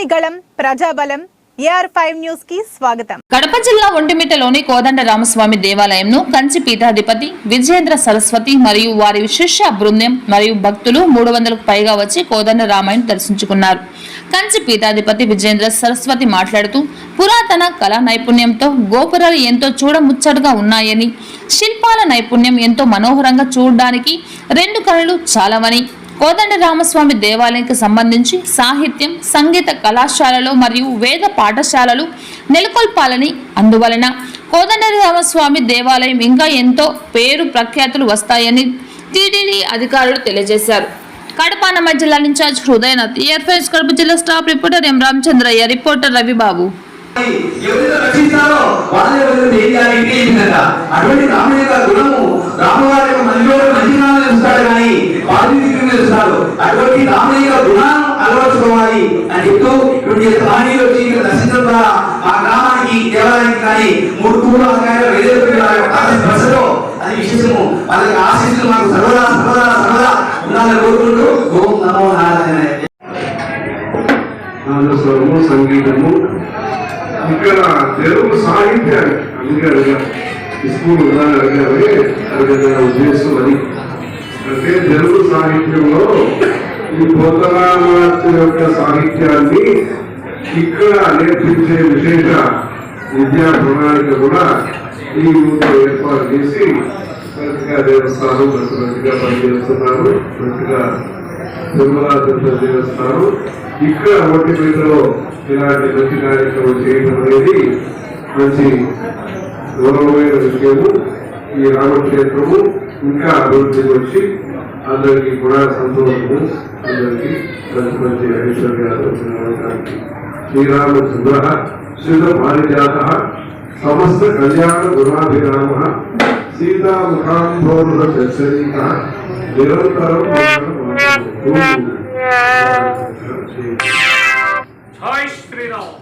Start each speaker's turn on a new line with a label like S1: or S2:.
S1: ప్రజలని ప్రజాబలం AR five న్యూస్కి స్వాగతం.
S2: కడప జిల్లా ఒంటిమిట్టలోని కోదండ రామస్వామి దేవాలయంను కంచి పీఠాధిపతి విజయేంద్ర సరస్వతి మరియు వారి శిష్య బృందం మరియు భక్తులు మూడు వందలకు పైగా వచ్చి కోదండ రామాయణ దర్శించుకున్నారు. కంచి పీఠాధిపతి విజేంద్ర సరస్వతి మాట్లాడుతూ పురాతన కళా నైపుణ్యంతో గోపురాలు ఎంతో చూడముచ్చటగా ఉన్నాయని శిల్పాల నైపుణ్యం ఎంతో మనోహరంగా చూడడానికి రెండు కళలు చాలవని కోదండ రామస్వామి దేవాలయానికి సంబంధించి సాహిత్యం సంగీత కళాశాలలు మరియు వేద పాఠశాలలు నెలకొల్పాలని. అందువలన కోదండ రామస్వామి దేవాలయం ఇంకా ఎంతో పేరు ప్రఖ్యాతులు వస్తాయని టీడీడీ అధికారులు తెలియజేశారు. కడప నమ్మ జిల్లా ఇన్ఛార్జ్ హృదయనాథ్ ఇయర్ఫైన్స్ కడప జిల్లా
S3: staff reporter M Ramachandraiah reporter Ravibabu. అటువంటి రాముని యొక్క గుణము రాముగారి యొక్క మంచి చూస్తాడు కానీ ఉన్నారు అటువంటి రాముని గుణాలను అలవర్చుకోవాలి అని చెప్తూ ఇటువంటి కహానీలు వచ్చి ఇక్కడ దర్శించడం ద్వారా ఆ గ్రామానికి దేవాలయానికి కానీ మూడు పూల ఆకాయ వేరే బస్సులో అది విశేషము. వాళ్ళకి ఆశీస్సులు మాకు సర్వదా సర్వదా సర్వదా ఉండాలని కోరుకుంటూ ఓం నమో నారాయణ
S4: నాదస్వరము సంగీతము. ఇక్కడ తెలుగు సాహిత్యాన్ని అందుకే అడిగారు ఈ స్కూల్ ఉదాహరణ అడిగారే అడిగిన ఉద్దేశం అని అంటే తెలుగు సాహిత్యంలో ఈ పోతరామార్తి యొక్క సాహిత్యాన్ని ఇక్కడ నేర్పించే విశేష విద్యా ప్రణాళిక కూడా ఈ ఊరిలో ఏర్పాటు చేసి మంచిగా దేవస్థానం మంచి మంచిగా పనిచేస్తున్నారు మంచిగా తిరుమల తిరుపతి దేవస్థానం ఇక్కడ ఒంటి మీదలో ఇలాంటి మంచి కార్యక్రమం చేయడం అనేది మంచి గౌరవమైన విషయము. ఈ రామక్షేత్రము ఇంకా అభివృద్ధికి వచ్చి అందరికీ కూడా సంతోషము అందరికీ మంచి మంచి ఐశ్వర్యాలు ఉండడానికి శ్రీరామచంద్ర శ్రీత పారిజాత సమస్త కళ్యాణ గుణాభిరామ సీతాముఖాంబోధ చర్చరీక నిరంతరం
S5: జై శ్రీరామ్